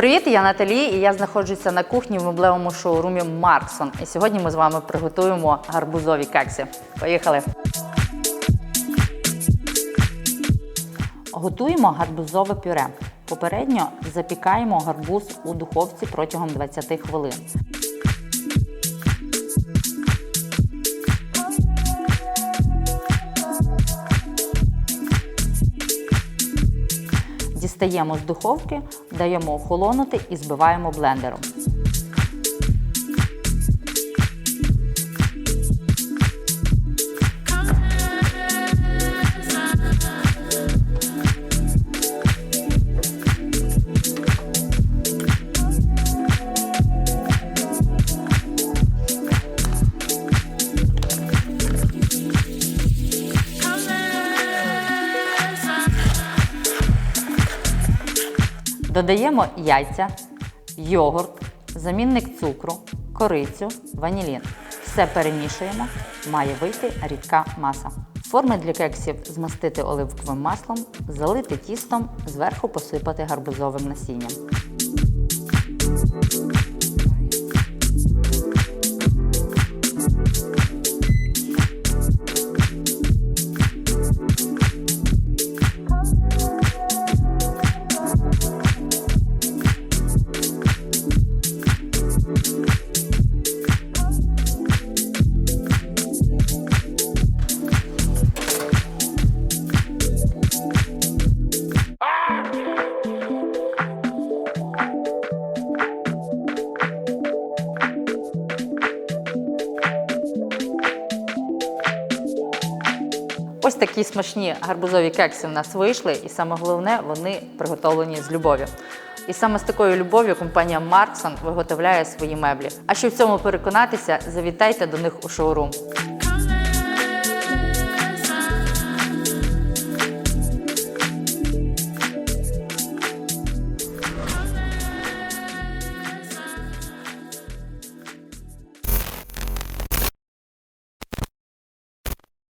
Привіт, я Наталі, і я знаходжуся на кухні в меблевому шоурумі Марксон. І сьогодні ми з вами приготуємо гарбузові кексі. Поїхали! Готуємо гарбузове пюре. Попередньо запікаємо гарбуз у духовці протягом 20 хвилин. Дістаємо з духовки, даємо охолонути і збиваємо блендером. Додаємо яйця, йогурт, замінник цукру, корицю, ванілін. Все перемішуємо, має вийти рідка маса. Форми для кексів змастити оливковим маслом, залити тістом, зверху посипати гарбузовим насінням. Ось такі смачні гарбузові кекси в нас вийшли, і саме головне, вони приготовлені з любов'ю. І саме з такою любов'ю компанія Марксон виготовляє свої меблі. А щоб в цьому переконатися, завітайте до них у шоурум.